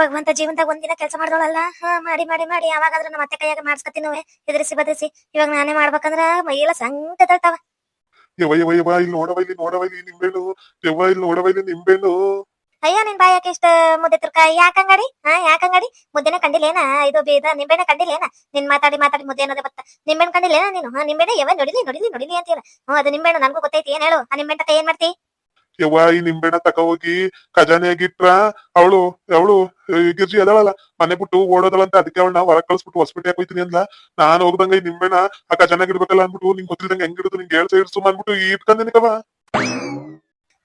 ಭಗವಂತ ಜೀವನದಾಗ ಒಂದಿನ ಕೆಲಸ ಮಾಡ್ದೋಳಲ್ಲ? ಹಾ ಮಾಡಿ ಮಾಡಿ ಮಾಡಿ. ಯಾವಾಗಾದ್ರೂ ನಮ್ಮ ಅತ್ತೆ ಕೈಯಾಗ ಮಾಡ್ಸ್ಕತ್ತೀನಿ ಎದುರಿಸಿ ಬದರಿಸಿ. ಇವಾಗ ನಾನೇ ಮಾಡ್ಬೇಕಂದ್ರ ಮೈಯೆಲ್ಲ ಸಂಕಟ ತಳ್ತಾವ ಯವ್ವ ಯವ್ವ ಯವ್ವ ಇಲ್ಲಿ ನೋಡವ ಇಲ್ಲಿ ನೋಡವ ಇಲ್ಲಿ ನಿಂಬೆಣ್ಣು. ಯವ್ವ ಇಲ್ಲಿ ನೋಡವ ಇಲ್ಲಿ ನಿಂಬೆಣ್ಣು. ಅಯ್ಯೋ ನಿನ್ ಬಾಯಕ್ಕೆ ಇಷ್ಟ ಮುದ್ದೆ ತುರ್ಕ? ಯಾಕಂಗಡಿ ಹಾ ಯಾಕಂಗಡಿ ಮುದ್ದೆನ ಕಂಡಿಲ್ಲೇನ? ಇದು ಬೀದ ನಿಂಬೆಣ್ಣೆ ಕಂಡಿಲ್ಲೇನ? ನಿನ್ ಮಾತಾಡಿ ಮಾತಾಡಿ ಮುದ್ದೆ ಅನ್ನೋದೇ ಬತ್ತ. ನಿಂಬೆಣ್ಣೆ ಕಂಡಿಲ್ಲೇನ ನೀನು? ಹಾ ನಿಂಬೆಣ್ಣೆ ಯಾವ ನೋಡಿಲಿ ನೋಡಿಲಿ ನೋಡಿಲಿ ಅಂತೀರ. ಹ್ಮ್ ಅದು ನಿಂಬೆಣ್ಣು ನನಗೂ ಗೊತ್ತೈತಿ. ಏನ್ ಹೇಳು? ಆ ನಿಂಬೆಣ್ಣ ಏನ್ ಮಾಡ್ತಿ? ಯವ್ವ, ಈ ನಿಂಬೆಣ್ಣ ತಕ ಹೋಗಿ ಖಜಾನೆಯಾಗಿಟ್ರ ಅವಳು ಅವಳು ಗಿರ್ಜಿ ಅದಳಲ್ಲ, ಮನೆ ಬಿಟ್ಟು ಓಡೋದಳಂತ ಅದಕ್ಕೆ ಅವಳನ್ನ ಹೊರಗ್ ಕಳ್ಸ್ಬಿಟ್ಟು ಹೊಸ್ಬಿಟ್ಟು ಯಾಕೆ ಹೋಯ್ತೀನಿ ಅಂದ್ಲ. ನಾನು ಹೋಗ್ದಂಗ ಈ ನಿಂಬೆಣ್ಣ ಆ ಖಜಾನೆ ಇಡ್ಬೇಕಲ್ಲ ಅನ್ಬಿಟ್ಟು ನಿಂಗೆ ಗೊತ್ತಿಲ್ದಂಗ ಹೆಂಗ್ ಇಡುದು ನಿಂಗೆ ಹೇಳ್ತಾ ಇಡ್ಸು ಅನ್ಬಿಟ್ಟು ಇಟ್ಕೊಂದಿನಿಕವ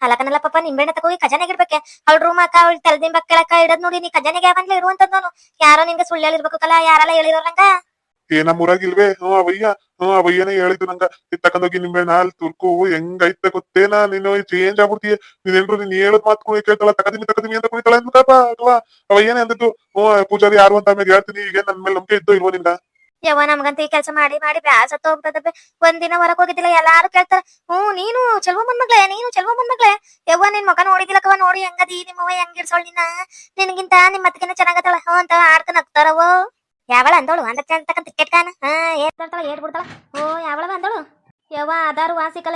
ಅಲಕನಲ್ಲ ಪಾಪ ನಿಂಬೆಣ್ಣ ತಕ ಹೋಗಿ ಖಜಾನೆಗೆ ಇಡ್ಬೇಕೆ ಅವಳು ರೂಮ್ ಅಕ್ಕ, ಅವಳ ತಲೆದಿಂಬ ಕೆಳಕ ಇಡದ್ ನೋಡಿ ನೀ ಖಜಾನೆಗೆ ಯಾವಂದ್ಲೆ ಇರುವಂತದ್ ನಾನು? ಯಾರೋ ನಿಂಗೆ ಸುಳ್ಳು ಹೇಳಿರ್ಬೇಕು ಯಾರಲ್ಲ ಯಾರೆಲ್ಲ ಹೇಳಿರೋರಂಗ ಏ ನಮ್ಮ ಊರಾಗ ಇಲ್ವೇ ಹ್ಮ್ ಅವಯ್ಯ ಹ್ಮ್ ಅವಯ್ಯನೇ ಹೇಳಿದ್ದು ನಂಗ. ತಕೊಂಡೋಗಿ ನಿಂಬೆಣ್ಣ ನಾಲ್ ತುರ್ಕು, ಹೆಂಗೈತೆ ಗೊತ್ತೇನಾ ನೀನು ಚೇಂಜ್ ಆಗ್ಬಿಡ್ತೀಯ. ನೀನೇನ್ರು ನೀನ್ ಹೇಳದ್ ಮಾತು ಕುಣಿ ಕೇಳ್ತಾಳ ತಕದಿಮಿ ತಕದಿಮಿ ಅಂತ ಕುಣಿತಾಳ ಅನ್ಬೇಕಪ್ಪ ಅಥವಾ ಅವಯ್ಯನೇ ಅಂದಿದ್ದು ಹ್ಮ್ ಪೂಜಾರಿ ಯಾರು ಅಂತ ಆಮೇಲೆ ಹೇಳ್ತೀನಿ ಈಗ ನನ್ ಮೇಲೆ ನಂಬಿಕೆ ಇದ್ದೋ ಇಲ್ವೋ ನಿಂದ ಯವ್ವ, ನಮ್ಗಂತ ಈ ಕೆಲಸ ಮಾಡಿ ಮಾಡಿ ಬ್ಯಾಸ ಹೋಗ್ತದೆ ಒಂದಿನ ಹೊರಗ್ ಹೋಗಿದ್ದಿಲ್ಲ, ಎಲ್ಲಾರು ಕೇಳ್ತಾರ ಹ್ಮ್ ನೀನು ಚೆಲ್ವ ಮನ್ಮಗ್ಳೆ ನೀನು ಚೆಲ್ವ ಮನ್ಮಗ್ಳೆ ಯವ್ವ, ನಿನ್ ಮಗ ನೋಡಿದಿಲ್ಲಕವ ನೋಡಿ, ಹೆಂಗದಿ ನಿಮ್ಮವ್ವ ಹೆಂಗಿರ್ಸೋಳ್ ನಿನ್ನ. ನಿನಗಿಂತ ನಿಮ್ ಮತ್ತಿನ ಚೆನ್ನಾಗತ್ತಳ ಹ್ಞೂ ಅಂತ ಆಡ್ತಾನ ನಗ್ತಾರವೋ ಯಾವಳ ಅಂದಳು? ಅಂದ ಟಿಕೆಟ್ ಕಾನ? ಹಾ, ಏನ್ ಬರ್ತಾಳ ಏಟ್ ಬಿಡ್ತಾಳ? ಓ ಯಾವಳ ಅಂದೋಳು? ಯವ್ವ, ಅದಾರು ವಾಸಿಕಲ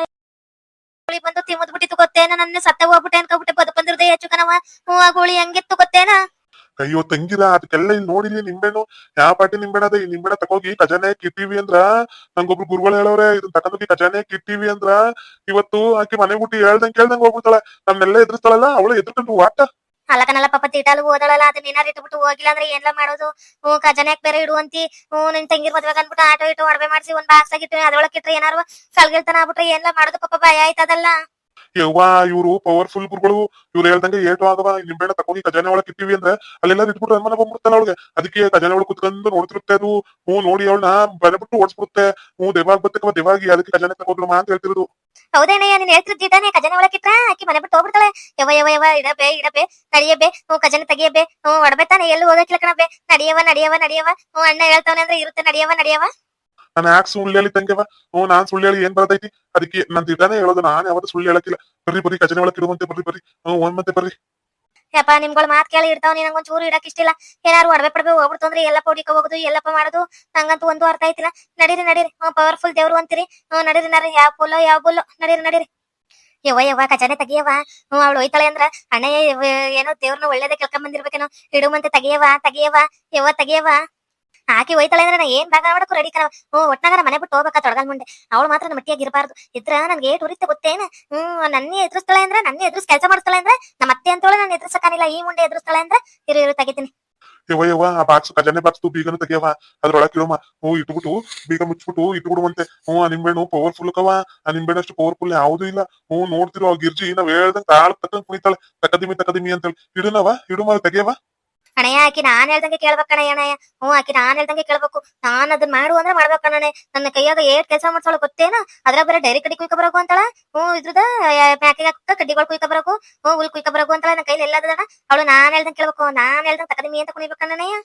ಗುಳಿ ಬಂದು ತಿಮ್ಮದ್ ಬಿಟ್ಟಿತ್ತು ಗೊತ್ತೇನ? ನನ್ನ ಸತ್ತ ಹೋಗ್ಬಿಟ್ಟೆ ಅನ್ಕೊಬಿಟ್ಟೆ ಬದುಕಂದಿರ್ದೆ ಹೆಚ್ಚು ಕಣವ ಹೂ ಆ ಗುಳಿ ಹಂಗಿತ್ತು ಗೊತ್ತೇನ? ಅಯ್ಯೋ, ತಂಗಿರ, ಅದಕ್ಕೆಲ್ಲ ಇಲ್ಲಿ ನೋಡಿಲಿ ನಿಂಬೆಣ್ಣು. ಯಾವ ಪಾಟಿ ನಿಂಬೆಣ್ಣ ಅದ? ಈ ನಿಂಬೆಣ್ಣ ತಕೋಗಿ ಖಜಾನೆ ಕಿತ್ತೀವಿ ಅಂದ್ರ. ನಂಗೊಬ್ರು ಗುರುಗಳು ಹೇಳೋರೆ ಇದನ್ನ ತಕೊಂಡೋಗಿ ಖಜಾನೆ ಕಿಟ್ಟಿವಿ ಅಂದ್ರ. ಇವತ್ತು ಆಕೆ ಮನೆ ಬಿಟ್ಟು ಹೇಳ್ದಂಗ್ ಕೇಳ್ದಂಗ್ ಹೋಗ್ಬಿಡ್ತಾಳ. ನಮ್ನೆಲ್ಲ ಎದುರಿಸ್ತಾಳಲ್ಲ, ಅವಳು ಎದುರ್ಕೊಂಡು ವಾಟ ಅಲ್ಲಕನಲ್ಲ ಪಾಪ ತೀಟಲು ಓದಳಲ್ಲ, ಅದನ್ನ ಏನಾರ ಇಟ್ಬಿಟ್ಟು ಹೋಗಿಲ್ಲ ಅಂದ್ರೆ ಏನ್ಲ ಮಾಡೋದು? ಹ್ಞೂ ಖಜಾನ್ಯಾಗ ಬೇರೆ ಇಡುವಂತಿ ಹ್ಞೂ ನಿನ್ ತಂಗಿರ್ ಮದ್ವೆ ಅನ್ಬಿಟ್ಟು ಆಟೋ ಇಟ್ಟು ಒಡವೆ ಮಾಡಿಸಿ ಒಂದ್ ಬಾಕ್ಸ್ ಆಗಿಟ್ಟು ಅದ್ರೊಳಗೆ ಇಟ್ರೆ ಏನಾರು ಸಲ್ಗಿಳ್ತಾನ ಆಗ್ಬಿಟ್ರೆ ಏನ್ಲ ಮಾಡೋದು ಪಾಪ ಭಯ ಆಯ್ತದಲ್ಲ ಯವ್ವಾ, ಇವ್ರು ಪವರ್ಫುಲ್ ಗುರುಗಳು. ಇವ್ರು ಹೇಳ್ದಂಗೆ ಏಟು ಆಗವ ನಿಂಬೆಣ್ಣ ತಗೊಂಡಿ ಖಜಾನೆ ಒಳಗೆ ಇಟ್ಟಿವಿ ಅಂದ್ರೆ ಅಲ್ಲೆಲ್ಲ ಇಟ್ಬಿಟ್ಟು ಅನುಮಾನ ಬಂದ್ಬಿಡ್ತಾನ ಅವಳಿಗೆ. ಅದಕ್ಕೆ ಖಜಾನೆ ಒಳಗೆ ಕುತ್ಕೊಂಡು ನೋಡ್ತಿರುತ್ತೆ ಅದು. ಹ್ಞೂ, ನೋಡಿ ಅವಳನ್ನ ಬರಬಿಟ್ಟು ಓಡಿಸ್ಬಿಡುತ್ತೆ. ಹ್ಞೂ ದೇವಾಗ ಬರ್ತಕ್ಕ ದೇವಾಗಿ ಅದಕ್ಕೆ ಖಜಾನೆ ತಗೋದ್ರಮ್ಮ ಅಂತ ಹೇಳ್ತಿರೋದು. ಹೌದೇನಯ್ಯ ನೀನ್ ಹೇಳ್ತಿದ್ದಾನೆ ಖಜಾನೆ ಒಳಕಿಟ್ರ ಆಕಿ ಮನೆ ಬಿಟ್ಟು ಹೋಗ್ಬಿಡ್ತಾಳೆ. ಯವ ಯವ ಯವ ಇಡಬೇ ಇಡಬೇ ನಡಿಯಬೇ. ಹ್ಞೂ, ಖಜಾನೆ ತೆಗಿಯಬೇ ಹ್ಞೂ ಒಡಬೇತಾನೆ ಎಲ್ಲೂ ಹೋಗಕ್ಕಿಲ್ಲ ಕಣಬೇ ನಡಿಯವ ನಡಿಯವ ನಡಿಯವ ಹ್ಞೂ, ಅಣ್ಣ ಹೇಳ್ತಾವನೆ ಅಂದ್ರೆ ಇರುತ್ತೆ. ನಡಿಯವ ನಡಿಯವ ನಾನು ಯಾಕೆ ಸುಳ್ಳು ಹೇಳಿ ತಂಗೆವ ಹ್ಞೂ, ನಾನ್ ಸುಳ್ಳು ಹೇಳಿ ಏನ್ ಬರ್ತೈತಿ? ಅದಕ್ಕೆ ನನ್ ತಿದ್ದಾನೆ ಹೇಳೋದು. ನಾನು ಯಾವತ್ತೂ ಸುಳ್ಳು ಹೇಳಕ್ಕಿಲ್ಲ. ಬರ್ರಿ ಬರ್ರಿ, ಖಜಾನೆ ಒಳಗೆ ಇಡುವಂತೆ ಬರ್ರಿ ಬರ್ರಿ. ಹ್ಞೂ ಒಂದ್ ಮತ್ತೆ ಬರ್ರಿ. ಯಪ್ಪ, ನಿಮ್ಗಳ ಮಾತ್ ಕೇಳಿ ಇರ್ತಾವ ನೀನ್ ಒಂದ್ ಚೂರು ಇಡಕ್ ಇಷ್ಟಿಲ್ಲ. ಏನಾರು ಒಡವೆ ಪಡವೆ ಹೋಗ್ಬಿಡ್ತು ಅಂದ್ರೆ ಎಲ್ಲಪ್ಪ ಹುಡಿಕ ಹೋಗುದು ಎಲ್ಲಪ್ಪ ಮಾಡೋದು, ನಂಗಂತೂ ಒಂದು ಅರ್ಥ ಆಯ್ತಿಲ್ಲ. ನಡೀರಿ ನಡೀರಿ ಪವರ್ಫುಲ್ ದೇವ್ರು ಅಂತೀರಿ. ನಡೀರಿ ನಡೀರಿ, ಯಾವ ಪುಲ್ಲೋ, ಯಾವ ಬುಲ್ಲೋ, ನಡೀರಿ ನಡೀರಿ. ಯವ್ವ ಯವ್ವ ಖಜಾನೆ ತೆಗಿಯವ ಹ್ಞೂ ಅವಳು ಹೋಯ್ತಾಳೆ ಅಂದ್ರ ಅಣ್ಣ ಏನೋ ದೇವ್ರನ್ನ ಒಳ್ಳೇದೇ ಕೇಳ್ಕೊಂಡ್ ಬಂದಿರ್ಬೇಕೇನೋ. ಇಡುಮಂತೆ ತೆಗಿಯವ ತೆಗಿಯವ ಯವ್ವ ತೆಗಿಯವ ಆಕಿ ಹೋಯ್ತಾಳೆ ಅಂದ್ರೆ ನಾ ಏನ್ ಭಾಗ ಮಾಡಕ್ಕೂ ರೆಡಿ ಕಣವ ಹ್ಮ್ ಒಟ್ನಾಗರ ಮನೆ ಬಿಟ್ಟು ಹೋಗ್ಬೇಕಾ ತೊಡಗಲ್ ಮುಂದೆ. ಅವಳು ಮಾತ್ರ ನಮ್ಮ ಮಟ್ಟಿಯಾಗಿ ಇರಬಾರ್ದು. ಇದ್ರ ನನ್ಗೆ ಏಟ್ ಉರಿತ ಗೊತ್ತೇನ? ಹ್ಮ್ ನನ್ನೇ ಎದುರಿಸ್ತಾಳೆ ಅಂದ್ರೆ, ನನ್ನೇ ಎದುರಿಸ್ ಕೆಲಸ ಮಾಡ್ತಾಳೆ ಅಂದ್ರೆ ನಮ್ಮ ಅತ್ತೆ ಅಂತೇಳಿ ನಾನು ಎದುರಿಸಕ್ಕಾನಿಲ್ಲ. ಈ ಮುಂದೆ ಎದುರಿಸ್ತಾಳೆ ಅಂದ್ರೆ, ಇರು ಇರು, ತೆಗಿತೀನಿ. ಯವ್ವ ಆ ಬಾಕ್ಸ್ ಖಜಾನೆ ಬಾಕ್ಸ್ ಬೀಗನು ತೆಗಿಯವ ಅದ್ರೊಳಗೆ ಇಡುಮ ಹ್ಞೂ, ಇಟ್ಬಿಟ್ಟು ಬೀಗ ಮುಚ್ಬಿಟ್ಟು ಇಟ್ಬಿಡುವಂತೆ. ಹ್ಞೂ, ಆ ನಿಂಬೆಣ್ಣು ಪವರ್ಫುಲ್ ಕವ ಆ ನಿಂಬೆಣ್ಣು ಅಷ್ಟು ಪವರ್ಫುಲ್ ಯಾವುದೂ ಇಲ್ಲ. ಹ್ಞೂ, ನೋಡ್ತಿರೋ ಆ ಗಿರ್ಜಿ, ನಾವ್ ಹೇಳ್ದಂಗ್ ತಾಳ್ ತಕ್ಕಂಗ್ ಕುಣಿತಾಳೆ. ತಕದಿಮಿ ತಕದಿಮಿ ಅಂತೇಳಿ. ಇಡುನವ ಇಡುಮ ತೆಗಿಯವ ಅಣ್ಣಯ್ಯ ಆಕಿ ನಾನ್ ಹೇಳ್ದಂಗೆ ಕೇಳ್ಬೇಕು ಅಣ್ಣಯ್ಯ. ಹ್ಞೂ, ಆಕಿ ನಾನ್ ಹೇಳ್ದಂಗೆ ಕೇಳ್ಬೇಕು. ನಾನ್ ಅದನ್ನ ಮಾಡು ಅಂದ್ರೆ ಮಾಡ್ಬೇಕು ಅಣ್ಣನೆ ನನ್ನ ಕೈಯಾಗ ಏಟ್ ಕೆಲಸ ಮಾಡ್ಸೋಳು ಗೊತ್ತೇನ? ಅದ್ರ ಬೇರೆ ಡೈರಿ ಕಡಿ ಕುಯ್ಕ ಬರಕು ಅಂತಾಳ? ಹ್ಞೂ, ಇದ್ರದ ಪ್ಯಾಕಿಗೆ ಹಾಕ ಕಡ್ಡಿಗಳು ಕುಯ್ಕ ಬರಕು? ಹ್ಞೂ, ಹುಲ್ ಕುಯ್ಕ ಬರಕು ಅಂತಾಳ? ನನ್ನ ಕೈಲಿ ಎಲ್ಲದನ ಅವಳು ನಾನ್ ಹೇಳ್ದಂಗೆ ಕೇಳ್ಬೇಕು. ನಾನ್ ಹೇಳ್ದಂಗೆ ತಕದಿಮಿ ಅಂತ ಕುಣಿಬೇಕು ಅಣ್ಣಯ್ಯ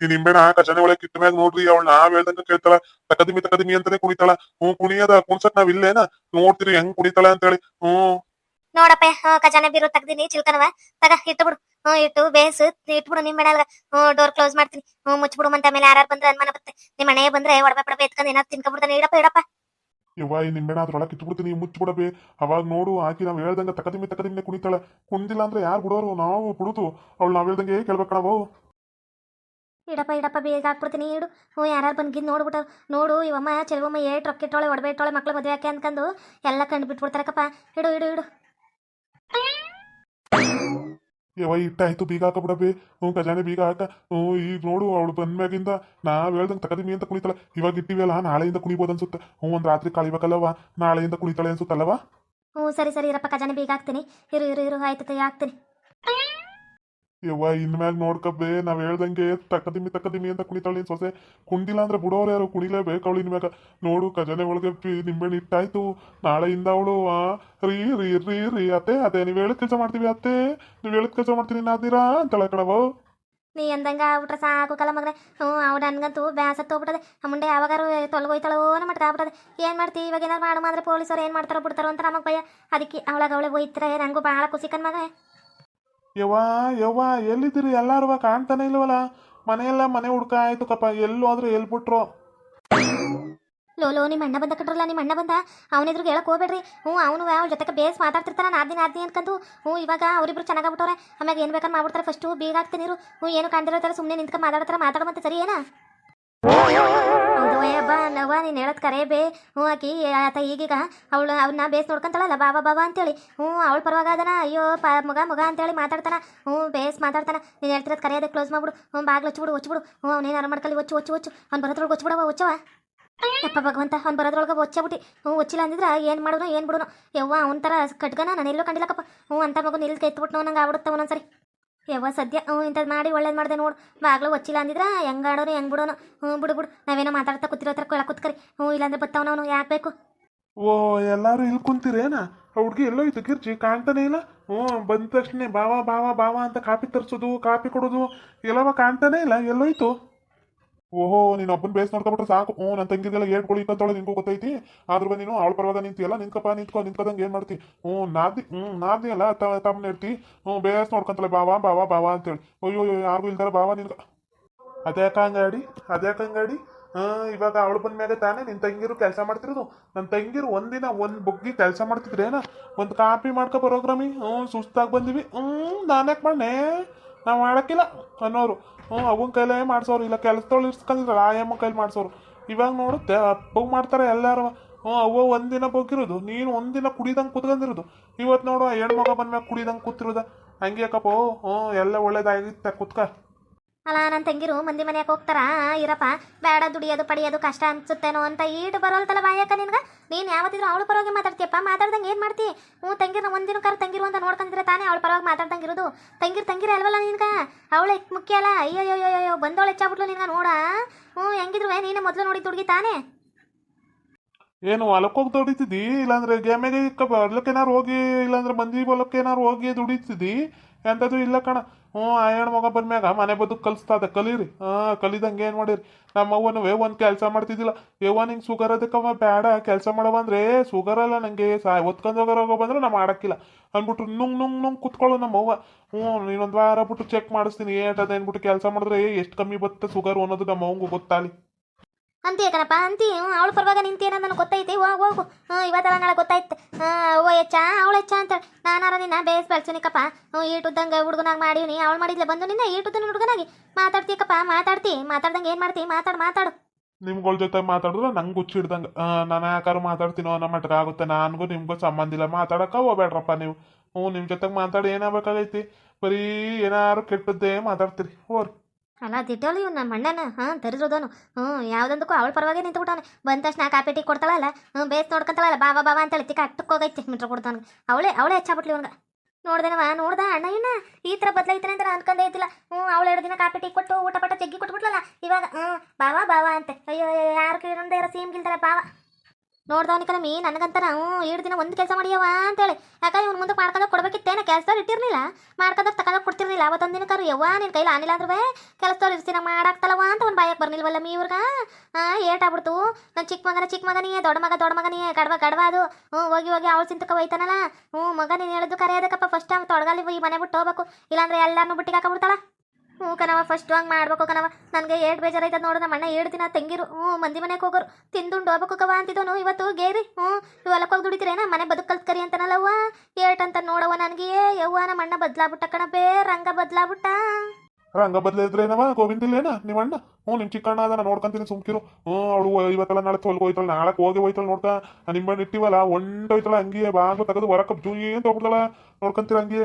ಈ ನಿಂಬೆಣ್ಣ ಖಜಾನೆ ಒಳಗೆ ಕಿಟ್ಟ ಮ್ಯಾಗ ನೋಡ್ರಿ, ಅವಳು ನಾವ್ ಹೇಳ್ದಂಗ ಕೇಳ್ತಾಳ. ತಕದಿಮಿ ತಕದಿಮಿ ಅಂತಾನೆ ಕುಣಿತಾಳ. ಹ್ಞೂ, ಕುಣಿಯದ, ಕುಣ್ಸಕ್ ನಾವ್ ಇಲ್ಲೇನ? ನೋಡ್ತೀರಿ, ಹೆಂಗ್ ಕುಣಿತಾಳ ಅಂತೇಳಿ. ಹ್ಞೂ. ನೋಡಪ್ಪ ಖಜಾನೆ ಬೀರು ತೆಗ್ದಿನಿ ಚಿಲ್ಕನವ. ತಗ ಇಟ್ಟು ಬಿಡು. ಹ್ಞೂ ಇಟ್ಟು ಬೇಸ್ ಇಟ್ಬಿಡು ನಿಮ್ ಮೇಡಲ್ಗ ಹ್ಞೂ ಡೋರ್ ಕ್ಲೋಸ್ ಮಾಡ್ತೀನಿ. ಹ್ಞೂ ಮುಚ್ಬಿಡು ಮತ್ತೆ ಆಮೇಲೆ ಯಾರು ಬಂದ್ರೆ ಅನುಮಾನ ಬರುತ್ತೆ. ನಿಮ್ಮ ಮನೆ ಬಂದ್ರೆ ಒಡವೆ ಪಡವೆ ಎತ್ಕೊಂಡು ಏನಾದ್ರು ತಿನ್ಕೊಬಿಡ್ತಾನೆ. ಇಡಪ್ಪ ಇಡಪ್ಪ. ಯವ್ವ ಈ ನಿಂಬೆಣ್ಣ ಅದ್ರೊಳಗೆ ಕಿತ್ಬಿಡ್ತೀನಿ ಮುಚ್ಚಿಬಿಡಬೇ. ಅವಾಗ ನೋಡು ಆಕಿ ನಾವ್ ಹೇಳ್ದಂಗೆ ತಕದಿಮ್ಮೆ ತಕದಿಮ್ಮೆ ಕುಣಿತಾಳ. ಕುಂದಿಲ್ಲ ಅಂದ್ರೆ ಯಾರು ಬಿಡೋರು? ನಾವು ಬಿಡುದು. ಅವಳು ನಾವು ಹೇಳ್ದಂಗೆ ಕೇಳ್ಬೇಕ ನಾವು ಇಡಪ್ಪ ಇಡಪ್ಪ ಬೇಗ ಹಾಕ್ಬಿಡ್ತೀನಿ ಇಡು. ಹ್ಞೂ ಯಾರು ಬಂದ್ಗಿದ್ದು ನೋಡ್ಬಿಟ್ಟು ನೋಡು ಇವಮ್ಮ ಚೆಲುವಮ್ಮ ಏಟ್ ರೊಕ್ಕ ಇಟ್ಟೋಳೆ ಒಡವೆ ಇಟ್ಟೋಳೆ ಮಕ್ಳು ಮದುವೆ ಹಾಕಿ ಅನ್ಕೊಂಡು ಎಲ್ಲ ಕಂಡು ಬಿಟ್ಬಿಡ್ತಾರಕ್ಕಪ್ಪ ಇಡು ಇಡು ಇಡು. ಯವ್ವ ಇಟ್ಟಾಯ್ತು ಬೀಗ ಹಾಕ ಬಿಡಬೇ ಹ್ಞೂ, ಖಜಾನೆ ಬೀಗ ಹಾಕ. ಹ್ಞೂ, ಈಗ ನೋಡು, ಅವಳು ಬಂದ್ಮ್ಯಾಗಿಂದ ನಾವ್ ಹೇಳ್ದಂಗೆ ತಕದಿಮಿ ಅಂತ ಕುಣಿತಾಳ. ಇವಾಗ ಇಟ್ಟಿವಲ್ಲ ನಾಳೆಯಿಂದ ಕುಣಿಬೋದು ಅನ್ಸುತ್ತೆ. ಹ್ಞೂ, ಒಂದು ರಾತ್ರಿ ಕಳಿಬೇಕಲ್ಲವ ನಾಳೆಯಿಂದ ಕುಣಿತಾಳೆ ಅನ್ಸುತ್ತಲ್ಲವ ಹ್ಞೂ, ಸರಿ ಸರಿ, ಇರಪ್ಪ, ಖಜಾನೆ ಬೀಗ ಹಾಕ್ತೀನಿ. ಇರು ಇರು ಇರು, ಆಯ್ತು ಕೈ ಹಾಕ್ತೀನಿ. ಯವ್ವ ಇನ್ಮ್ಯಾಗ ನೋಡ್ಕಬೇ ನಾವ್ ಹೇಳ್ದಂಗೆ ತಕ್ಕದಿಮ್ಮಿ ತಕ್ಕದಿಮ್ಮಿ ಅಂತ ಕುಣಿತಾಳೆ ಸೊಸೆ. ಕುಂಡಿಲ್ಲ ಅಂದ್ರೆ ಬುಡೋರು ಯಾರು ಕುಣಿಲೇಬೇಕು ಅವಳು ಇನ್ಮ್ಯಾಗ. ನೋಡು ಖಜಾನೆ ಒಳಗೆ ಪಿ- ನಿಂಬೆಹಣ್ಣು ಇಟ್ಟಾಯ್ತು ನಾಳೆಯಿಂದ ಅವಳು ರೀ ರೀ ರೀ ರೀ, ಅತ್ತೆ ಅತ್ತೆ, ನೀವ್ ಹೇಳಿದ ಕೆಲಸ ಮಾಡ್ತೀವಿ ಅತ್ತೆ. ನೀವ್ ಹೇಳಿದ ಕೆಲಸ ಮಾಡ್ತೀನಿ ನಾದಿರಾ ಅಂತಳ ಕಡವ ನೀ ಅಂದಂಗ ಆಗ್ಬಿಟ್ರೆ ಸಾಕು ಕಲ ಮಗನೆ. ಹ್ಞೂ ಅವ್ರ ನನ್ಗಂತೂ ಬ್ಯಾಸತ್ತು ಹೋಗ್ಬಿಟ್ಟದೆ ಅಮ್ಮಂಡೆ ಮುಂಡೆ ಯಾವಾಗಾರು ತೊಲಗೋಯ್ತಾಳೋ ಮಾಡ್ತಾ ಆಗ್ಬಿಟ್ಟದೆ. ಏನು ಮಾಡ್ತಿ? ಇವಾಗ ಏನಾರು ಮಾಡು ಪೊಲೀಸ್ ಪೊಲೀಸರು ಏನು ಮಾಡ್ತಾರೋ ಬಿಡ್ತಾರೋ ಅಂತ ನಮಗೆ ಭಯ. ಅದಕ್ಕೆ ಅವಳಾಗ ಅವಳೆ ಹೋಯ್ತಾರೆ ನಂಗೂ ಭಾಳ ಖುಷಿ ಕಣ್ ಯವ್ವ ಯವ್ವ, ಎಲ್ಲಿದ್ದೀರಿ? ಎಲ್ಲಾರು ಕಾಣ್ತಾನೆ ಇಲ್ವಲ್ಲ? ಮನೆಯೆಲ್ಲ ಮನೆ ಹುಡ್ಕ ಆಯ್ತು ಕಪ್ಪ ಹೋದ್ರು ಎಲ್ಲಿ ಬಿಟ್ರು ಲೋ ಲೋ ನಿಮ್ಮ ಅಣ್ಣ ಬಂದ ಕಟ್ರಲ್ಲ ನಿಮ್ಮ ಅಣ್ಣ ಬಂದ? ಅವನಿದ್ರಿಗೆ ಹೇಳಕ್ ಹೋಗ್ಬೇಡ್ರಿ. ಹ್ಞೂ, ಅವನು ಅವ್ರ ಜೊತೆಗೆ ಬೇಸ್ ಮಾತಾಡ್ತಿರ್ತಾನ ನಾದಿನ ನಾದಿನಿ ಅನ್ಕಂತು ಹ್ಞೂ, ಇವಾಗ ಅವರಿಬ್ರು ಚೆನ್ನಾಗಾಗ್ಬಿಟ್ಟವ್ರೆ ಆಮ್ಯಾಗ ಏನು ಬೇಕಾದ್ರೆ ಮಾಡ್ಬಿಡ್ತಾರೆ. ಫಸ್ಟು ಬೀಗ ಹಾಕ್ತೀನಿ ನೀರು ಹ್ಞೂ, ಏನು ಕಾಣ್ದಿರೋ ಸುಮ್ಮನೆ ನಿಂತ್ಕೊಂಡು ಮಾತಾಡ್ತಾರೆ ಮಾತಾಡಮಂತೆ ಸರಿ ಏನಾ ಹೌದು ಅಯ್ಯಬ್ಬ ನವ್ವ ನೀನು ಹೇಳೋದು ಕರೆ, ಬೇ. ಹ್ಞೂ, ಆಕಿ ಆತ ಈಗೀಗ ಅವಳು, ಅವ್ನ ಬೇಸ್ ನೋಡ್ಕೊಂತಾಳಲ್ಲ ಬಾಬಾ ಬಾಬಾ ಅಂತೇಳಿ. ಹ್ಞೂ, ಅವಳು ಪರವಾಗ ಅದನ ಅಯ್ಯೋ, ಪ, ಮಗ ಮಗ ಅಂತೇಳಿ ಮಾತಾಡ್ತಾನ. ಹ್ಞೂ, ಬೇಸ್ ಮಾತಾಡ್ತಾನ. ನೀನು ಹೇಳ್ತಿರೋದು ಕರೆ ಅದೇ ಕ್ಲೋಸ್ ಮಾಡ್ಬಿಡು. ಹ್ಞೂ, ಬಾಗ್ಲು ಹಚ್ಚಿಬಿಡು ಹೊಚ್ಬಿಡು ಹ್ಞೂ ಅವನೇನಾರು ಮಾಡ್ಕೊಳ್ಳಿ ಒಚ್ಚು ಒಚ್ಚು ಒಚ್ಚು. ಅವ್ನು ಬರೋದ್ರೊಳಗೆ ಒಚ್ಬಿಡವ ಒಚ್ಚವ ಯಪ್ಪ ಭಗವಂತ, ಅವ್ನು ಬರೋದ್ರೊಳಗೆ ಹೊಚ್ಚಬಿಟ್ಟು ಹ್ಞೂ, ಒಚ್ಚಿಲ್ಲ ಅಂದಿದ್ರೆ ಏನು ಮಾಡೋನು, ಏನು ಬಿಡೋನು. ಯವ್ವ, ಅವ್ನ ಥರ ಕಟ್ಗನ, ನಾನು ಎಲ್ಲೂ ಕಂಡಿಲ್ಲಕ್ಕಪ್ಪ ಹ್ಞೂ ಅಂತ ಮಗು ನಿಲ್ಗೆ ಎತ್ಬಿಟ್ಟು ನಂಗೆ ಆಗ್ಬಿಡುತ್ತೆ ಒಂದೊಂದ್ಸರಿ. ಯವ್ವ, ಸದ್ಯ, ಹ್ಞೂ ಇಂಥದ್ದು ಮಾಡಿ, ಒಳ್ಳೇದು ಮಾಡಿದೆ ನೋಡು. ಬಾಗ್ಲು ಒಚ್ಚಿಲ್ಲ ಅಂದಿದ್ರೆ ಹೆಂಗೆ ಆಡೋನು, ಹೆಂಗೆ ಬಿಡೋನು? ಹ್ಞೂ, ಬಿಡು ಬಿಡು. ನಾವೇನೋ ಮಾತಾಡ್ತಾ ಕೂತಿರೋ ಹತ್ರ ಕೊಳ ಕೂತ್ಕರಿ. ಹ್ಞೂ, ಇಲ್ಲಾಂದ್ರೆ ಬತ್ತವನವನು ಯಾಕೆ ಬೇಕು? ಓ, ಎಲ್ಲಾರು ಇಲ್ಲಿ ಕುಂತೀರೇನ? ಹುಡುಗಿ ಎಲ್ಲೋಯ್ತು ಕಿರ್ಚಿ ಕಾಣ್ತಾನೆ ಇಲ್ಲ? ಹ್ಞೂ, ಬಂದ ತಕ್ಷಣ ಬಾವ ಬಾವ ಬಾವ ಅಂತ ಕಾಪಿ ತರಿಸೋದು, ಕಾಪಿ ಕೊಡೋದು, ಎಲ್ಲವ ಕಾಣ್ತಾನೆ ಇಲ್ಲ? ಎಲ್ಲೋಯ್ತು? ಓಹೋ, ನೀನು ಒಬ್ಬನ ಬೇಸ್ ನೋಡ್ಕೊಬಿಟ್ರೆ ಸಾಕು. ಹ್ಞೂ ನನ್ನ ತಂಗಿದೆಲ್ಲ ಹೇಳ್ಕೊಳಿ ತೊಳೆ ನಿನ್ಗೂ ಗೊತ್ತೈತಿ. ಆದ್ರ ಬಂದು ನೀನು ಅವಳ ಪರವಾಗ ನಿಂತಿಯಲ್ಲ ನಿಂತ್ಕಪ್ಪ, ನಿಂತ್ಕೊ, ನಿಂತ್ಕೊದಂಗೆ ಏನು ಮಾಡ್ತಿ? ಹ್ಞೂ, ನಾದಿ ಹ್ಞೂ, ನಾದಿ ಅಲ್ಲ ತಮ್ಮನ ಇರ್ತಿ ಹ್ಞೂ, ಬೇಸ್ ನೋಡ್ಕೊಂತಲ್ಲ, ಬಾವಾ ಬಾವಾ ಬಾವಾ ಅಂತೇಳಿ. ಅಯ್ಯೋ ಯಾರಿಗೂ ಇಲ್ದಾರ ಬಾವಾ ನಿನ್ಕ ಅದ್ಯಾಕ ಹಂಗಾಡಿ ಅದ್ಯಾಕ ಹಂಗಾಡಿ ಹಾಂ, ಇವಾಗ ಅವಳು ಬಂದ ಮ್ಯಾಗ ತಾನೇ ನಿನ್ನ ತಂಗಿರು ಕೆಲಸ ಮಾಡ್ತಿರೋದು. ನನ್ನ ತಂಗಿರು ಒಂದಿನ ಒಂದು ಬುಗ್ಗಿ ಕೆಲಸ ಮಾಡ್ತಿದ್ರೇನ? ಒಂದು ಕಾಪಿ ಮಾಡ್ಕೊ ಬರೋಗ್ರಾಮಿ ಹ್ಞೂ, ಸುಸ್ತಾಗಿ ಬಂದಿವಿ. ಹ್ಞೂ ನಾನ್ಯಾಕೆ ಮಾಡಣೆ ನಾವು ಮಾಡೋಕ್ಕಿಲ್ಲ ಅನ್ನೋರು. ಹ್ಞೂ, ಅವನ ಕೈಲೇ ಮಾಡಿಸೋರು. ಇಲ್ಲ ಕೆಲಸದೊಳು ಇರ್ಸ್ಕೊಂಡಿರಲ್ಲ ಆ ಅಮ್ಮ ಕೈಲಿ ಮಾಡಿಸೋರು. ಇವಾಗ ನೋಡುತ್ತೆ ಅಪ್ಪಗೆ ಮಾಡ್ತಾರೆ ಎಲ್ಲರೂ. ಹ್ಞೂ, ಅವ್ವ ಒಂದಿನ ಬಗ್ಗಿರೋದು, ನೀನು ಒಂದಿನ ಕುಡಿದಂಗೆ ಕುತ್ಕೊಂಡಿರೋದು. ಇವತ್ತು ನೋಡು ಹೆಣ್ಮಗ ಬಂದ್ಮ್ಯಾಗ ಕುಡಿದಂಗೆ ಕೂತಿರೋದ. ಹಂಗೆ ಯಾಕಪ್ಪ ಹ್ಞೂ, ಎಲ್ಲ ಒಳ್ಳೇದಾಗಿತ್ತ, ಕುತ್ಕ. ಅಲ್ಲ ನನ್ನ ತಂಗಿರು ಮಂದಿ ಮನೆಯಕ್ಕೆ ಹೋಗ್ತಾರಾ, ಇರಪ್ಪ, ಬೇಡ ದುಡಿಯೋದು, ಪಡಿಯೋದು ಕಷ್ಟ ಅನ್ಸುತ್ತೇನೋ ಅಂತ ಈಟು ಬರೋಲ್ತಲ್ಲ ಬಾಯಕ್ಕ ನಿನ್ಗೆ? ನೀನು ಯಾವತ್ತಿದ್ರು ಅವಳು ಪರವಾಗಿ ಮಾತಾಡ್ತೀಯಪ್ಪ, ಮಾತಾಡ್ದಂಗೆ ಏನು ಮಾಡ್ತಿ? ಹ್ಞೂ ತಂಗಿರ ಒಂದಿನ ಕರ್ ತಂಗಿರು ಅಂತ ನೋಡ್ಕೊಂಡ್ರೆ ತಾನೇ ಅವಳು ಪರವಾಗಿ ಮಾತಾಡ್ದಂಗೆ ಇರೋದು ತಂಗಿರ್ ತಂಗಿರ ಅಲ್ವಲ್ಲ ನಿನ್ಗೆ? ಅವಳು ಮುಖ್ಯ ಅಲ್ಲ? ಅಯ್ಯೋ ಅಯ್ಯೋ ಬಂದವಳು ಹೆಚ್ಚಾಗ್ಬಿಟ್ಲು ನಿನ್ಗೆ ನೋಡ? ಹ್ಞೂ ಹೆಂಗಿದ್ರು ನೀನು ಮೊದಲು ನೋಡಿ ಹುಡುಗಿ ತಾನೇ? ಏನು ಹೊಲಕ್ಕೆ ಹೋಗಿ ದುಡಿತಿದ್ದಿ? ಇಲ್ಲಾಂದ್ರೆ ಗೇಮೆಗೆ ಹೊಲಕ್ಕೇನಾರು ಹೋಗಿ, ಇಲ್ಲಾಂದ್ರೆ ಮಂದಿ ಹೊಲಕ್ಕೇನಾರು ಹೋಗಿ ದುಡಿತಿದ್ದಿ? ಎಂಥದ್ದು ಇಲ್ಲ ಕಣ. ಹ್ಞೂ, ಆ ಹೆಣ್ಣು ಮಗ ಬಂದ್ಮ್ಯಾಗ ಮನೆ ಬದುಕು ಅದ ಕಲೀರಿ. ಹಾಂ ಕಲಿದಂಗೆ ಏನು ಮಾಡಿರಿ? ನಮ್ಮ ಅವ್ವನುವೆ ಒಂದು ಕೆಲಸ ಮಾಡ್ತಿದ್ದಿಲ್ಲ. ಯವ್ವ ನಿಂಗೆ ಸುಗರ್ ಅದಕ್ಕವ ಬೇಡ ಕೆಲಸ ಮಾಡವ ಅಂದ್ರೆ ಸುಗರ್ ಅಲ್ಲ ನನಗೆ ಸಾ ಒತ್ಕೊಂಡು ಹೋಗೋರೋಗೋ ಬಂದ್ರೆ ನಾ ಮಾಡಕ್ಕಿಲ್ಲ. ಅಂದ್ಬಿಟ್ರು, ನುಂಗ್ ನುಂಗ್ ನುಂಗ್ ಕುತ್ಕೊಳ್ಳು ನಮ್ಮ ಅವ್ವ ಹ್ಞೂ ನೀನೊಂದು ವಾರ ಬಿಟ್ಟು ಚೆಕ್ ಮಾಡಿಸ್ತೀನಿ ಏಟದ ಅಂದ್ಬಿಟ್ಟು ಕೆಲಸ ಮಾಡಿದ್ರೆ ಎಷ್ಟು ಕಮ್ಮಿ ಬರುತ್ತೆ ಸುಗರ್ ಅನ್ನೋದು ನಮ್ಮ ಅವಂಗೂ ಗೊತ್ತಾಲಿ ಅಂತೀಯ ಕಣಪ್ಪ ಅಂತಿ ಅವಳ ಪರವಾಗ ನಿಂತೇನ ನನಗೆ ಗೊತ್ತೈತಿ? ಹೋಗು ಹೋಗು. ಹ್ಞೂ ನಾಳೆ ಗೊತ್ತಾಯ್ತು. ಓ ಹೆಚ್ಚ ಅವಳು ಹೆಚ್ಚ ಅಂತ ನಾನಾರ ನಿನ್ನ ಬೇಸ್ ಬೆಳ್ಸುನಿಕಪ್ಪ. ಹ್ಞೂ ಈಟುದ್ದಂಗೆ ಹುಡುಗನಾಗ ಮಾಡೀನಿ ಅವಳು ಮಾಡಿದ್ಲೆ ಬಂದು ನಿನ್ನ ಈಟುದ್ದನ ಹುಡುಗನಾಗಿ. ಮಾತಾಡ್ತೀಕಪ್ಪ ಮಾತಾಡ್ತಿ. ಮಾತಾಡ್ದಂಗೆ ಏನು ಮಾಡ್ತಿ? ಮಾತಾಡು ಮಾತಾಡು. ನಿಮ್ಗಳ ಜೊತೆ ಮಾತಾಡಿದ್ರೆ ನಂಗೆ ಹುಚ್ಚಿಡ್ದಂಗೆ ನಾನು ಯಾಕಾರು ಮಾತಾಡ್ತೀನೋ ಅನ್ನೋ ಮಟ್ಟ ಆಗುತ್ತೆ. ನನಗೂ ನಿಮ್ಗೂ ಸಂಬಂಧ ಇಲ್ಲ. ಮಾತಾಡಕ್ಕೆ ಹೋಗ್ಬೇಡ್ರಪ್ಪ ನೀವು. ಹ್ಞೂ ನಿಮ್ಮ ಜೊತೆಗೆ ಮಾತಾಡಿ ಏನಾಗಬೇಕಾಗೈತಿ ಬರೀ ಏನಾರು ಕೆಟ್ಟದ್ದೇ ಮಾತಾಡ್ತೀರಿ. ಹೋರಿ. ಅಲ್ಲ, ದಿಟ್ಟೋಳು ಇವ್ನು ನಮ್ಮ ಅಣ್ಣನ? ಹಾಂ ತರಿಸೋದನು ಹ್ಞೂ ಯಾವುದಂದಕ್ಕೂ ಅವಳ ಪರವಾಗಿ ನಿಂತು ಬಿಟ್ಟವನೆ ಬಂದ ತಕ್ಷಣ ಕಾಪೇಟಿ ಕೊಡ್ತಾಳಲ್ಲ? ಹ್ಞೂ ಬೇಸ್ ನೋಡ್ಕೊಂತಾಳಲ್ಲ? ಬಾಬಾ ಬಾಬಾ ಅಂತೇಳಿ ತಿಕ್ಕ ಹೋಗೈತಿ ಮಿಟ್ರ ಕೊಡ್ತಾನೆ ಅವಳೇ ಅವಳೇ ಹೆಚ್ಚಾಗ್ಬಿಟ್ಲಿ ಇವ್ನಿಗೆ. ನೋಡ್ದೇನವ ನೋಡ್ದ ಅಣ್ಣ ಇನ್ನ? ಈ ಥರ ಬದಲಾಯ್ತಾನೆ ಅಂತ ಅನ್ಕೊಂಡೇ ಇದ್ದಿಲ್ಲ. ಹ್ಞೂ ಅವಳು ಎರಡು ದಿನ ಕಾಪಿ ಕೊಟ್ಟು ಊಟ ಪಟ ತೆಗ್ಗಿ ಕೊಟ್ಬಿಟ್ಲಲ್ಲ, ಇವಾಗ ಹ್ಞೂ ಬಾವಾ ಬಾವಾ ಅಂತೆ. ಅಯ್ಯೋ ಯಾರು ಕೇಳಿರಂದ ಇರೋ ಸೀಮ್ ಗಿಲ್ತಾರೆ ಬಾವ ನೋಡ್ದವನಿಕ ಮೀ ನನಗಂತಾನ, ಹ್ಞೂ ಎರಡು ದಿನ ಒಂದು ಕೆಲಸ ಮಾಡಿಯವ ಅಂತೇಳಿ. ಯಾಕಂದ್ರೆ ಇವ್ನು ಮುಂದೆ ಮಾಡ್ಕೊಂಡ ಕೊಡ್ಬೇಕಿತ್ತೇನ, ಕೆಲಸದವ್ರು ಇಟ್ಟಿರ್ಲಿಲ್ಲ. ಮಾಡ್ಕೊಂಡ್ರೆ ತಗೊಂಡೋಗಿ ಕೊಡ್ತಿರ್ಲಿಲ್ಲ. ಅವತ್ತೊಂದು ಕರು, ಯವ್ವ ನಿನ್ನ ಕೈಲಿ ಆನಿಲ್ಲ ಅಂದ್ರೆ ಕೆಲಸದವ್ರು ಇರ್ಸಿನ ಮಾಡಾಕ್ತಲ್ಲವ ಅಂತ ಒಂದು ಬಾಯಕ್ಕೆ ಬರ್ನಿಲ್ವಲ್ಲ ಮೀ ಇವ್ರಿಗೆ. ಹಾಂ ಏಟಾಗ್ಬಿಡ್ತು. ನನ್ನ ಚಿಕ್ಕ ಮಗನ ಚಿಕ್ಕ ಮಗನಿಯೇ, ದೊಡ್ಡ ಮಗ ದೊಡ್ಡ ಮಗನಿಯೇ, ಗಡ್ವ ಗಡ್ವ ಅದು. ಹ್ಞೂ, ಹೋಗಿ ಹೋಗಿ ಅವಳು ಚಿಂತಕ ಹೋಯ್ತಾನಲ್ಲ ಹ್ಞೂ ಮಗ ನೀನು ಹೇಳಿದ್ದು ಕರೆಯೋದಕ್ಕಪ್ಪ ಫಸ್ಟ್ ಟೈಮ್ ತೊಡಗಲ್ಲಿ ಈ ಮನೆ ಬಿಟ್ಟು ಹೋಗ್ಬೇಕು. ಇಲ್ಲಾಂದ್ರೆ ಎಲ್ಲಾರನ್ನೂ ಬಿಟ್ಟಿಗೆ ಹಾಕೊಂಡ್ಬಿಡ್ತಾಳ ಹ್ಞೂ ಕಣವ ಫಸ್ಟ್ ಹಂಗೆ ಮಾಡ್ಬೇಕು ಕಣವ ನನಗೆ ಏಟ್ ಬೇಜಾರೈತದ ನೋಡು ನಮ್ಮ ಅಣ್ಣ ಏಳು ದಿನ ತಂಗಿರು. ಹ್ಞೂ, ಮಂದಿ ಮನೆಗೆ ಹೋಗೋರು. ತಿಂದುಂಡು ಹೋಗ್ಬೇಕು ಕವ ಅಂತಿದ್ದವನು ಇವತ್ತು ಗೇರಿ. ಹ್ಞೂ, ಇವು ಹೊಲಕ್ಕೆ ಹೋಗಿ ದುಡಿತೀರೇನ? ಮನೆ ಬದುಕು ಕಲ್ತ್ಕರಿ ಅಂತನಲ್ಲವ್ವ. ಏಟ್ ಅಂತ ನೋಡವ ನನಗೆ. ಯವ್ವ ನಮ್ಮ ಅಣ್ಣ ಬದ್ಲಾಬಿಟ್ಟ ಕಣಬೇ ರಂಗ ಬದಲಾಬಿಟ್ಟ ರಂಗ ಬದಲಿದ್ರೇನವ ಗೋವಿಂದಿಲ್ಲೇನ ನಿಮ್ಮ ಅಣ್ಣ ಹ್ಞೂ ನಿಮ್ಮ ಚಿಕ್ಕಣ್ಣ ಅದನ್ನ ನಾನು ನೋಡ್ಕೊಂತೀನಿ ಸುಮ್ಕಿರು. ಹ್ಞೂ, ಅವಳು ಇವತ್ತೆಲ್ಲ ನಾಳೆ ತೊಲ್ಗೆ ಹೋಯ್ತಾಳೆ. ನಾಳೆ ಹೋಗಿ ಹೋಯ್ತಾಳೆ ನೋಡ್ಕ. ನಿಮ್ಮ ಇಟ್ಟಿವಲ್ಲ, ಒಂಟೋಯ್ತಾಳ ಹಂಗೆ. ಬಾಗ್ಲು ತೆಗೆದು ಹೊರಕ್ಕೆ ಜೂಯಿ ಅಂತ ಹೋಗ್ಬಿಡ್ತಾಳ. ನೋಡ್ಕೊಂತೀರ ಹಂಗೆ?